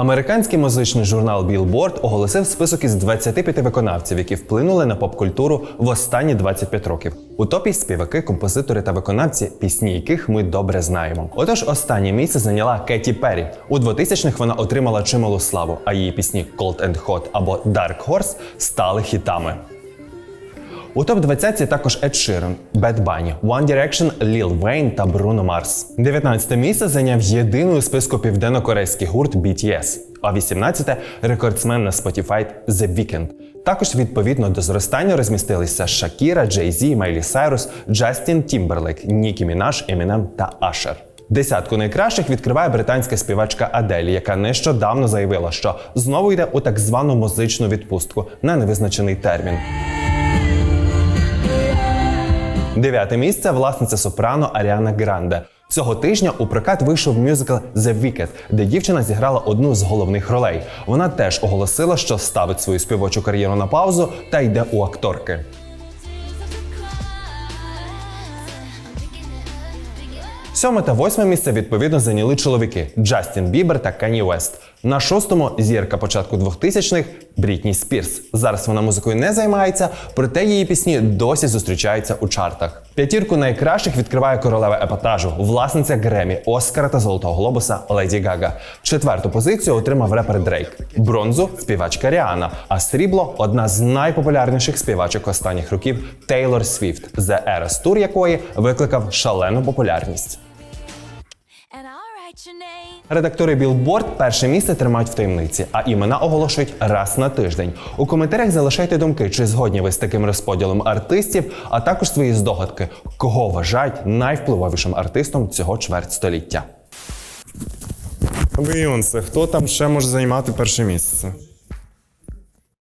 Американський музичний журнал Billboard оголосив список із 25 виконавців, які вплинули на поп-культуру в останні 25 років. У топі співаки, композитори та виконавці, пісні яких ми добре знаємо. Отож, останнє місце зайняла Кеті Перрі. У 2000-х вона отримала чималу славу, а її пісні Cold and Hot або Dark Horse стали хітами. У топ-20 також Ed Sheeran, Bad Bunny, One Direction, Lil Wayne та Bruno Mars. 19 місце зайняв єдиний у списку південно-корейський гурт BTS, а 18 – рекордсмен на Spotify The Weeknd. Також відповідно до зростання розмістилися Шакіра, Джей Зі, Майлі Сайрус, Джастін Тімберлейк, Нікі Мінаш, Емінем та Ашер. Десятку найкращих відкриває британська співачка Аделі, яка нещодавно заявила, що знову йде у так звану музичну відпустку на невизначений термін. Дев'яте місце власниця сопрано Аріана Гранде. Цього тижня у прокат вийшов мюзикл The Wicked, де дівчина зіграла одну з головних ролей. Вона теж оголосила, що ставить свою співочу кар'єру на паузу та йде у акторки. Сьоме та восьме місце відповідно зайняли чоловіки Джастін Бібер та Кані Вест. На шостому зірка початку 2000-х Брітні Спірс. Зараз вона музикою не займається, проте її пісні досі зустрічаються у чартах. П'ятірку найкращих відкриває королева епатажу, власниця Гремі, Оскара та Золотого Глобуса Леді Гага. Четверту позицію отримав репер Дрейк, бронзу співачка Ріана, а срібло одна з найпопулярніших співачок останніх років Тейлор Свіфт, The Eras Tour якої викликав шалену популярність. Редактори Billboard перше місце тримають в таємниці, а імена оголошують раз на тиждень. У коментарях залишайте думки, чи згодні ви з таким розподілом артистів, а також свої здогадки, кого вважають найвпливовішим артистом цього чвертьстоліття. Бейонсе, хто там ще може займати перше місце?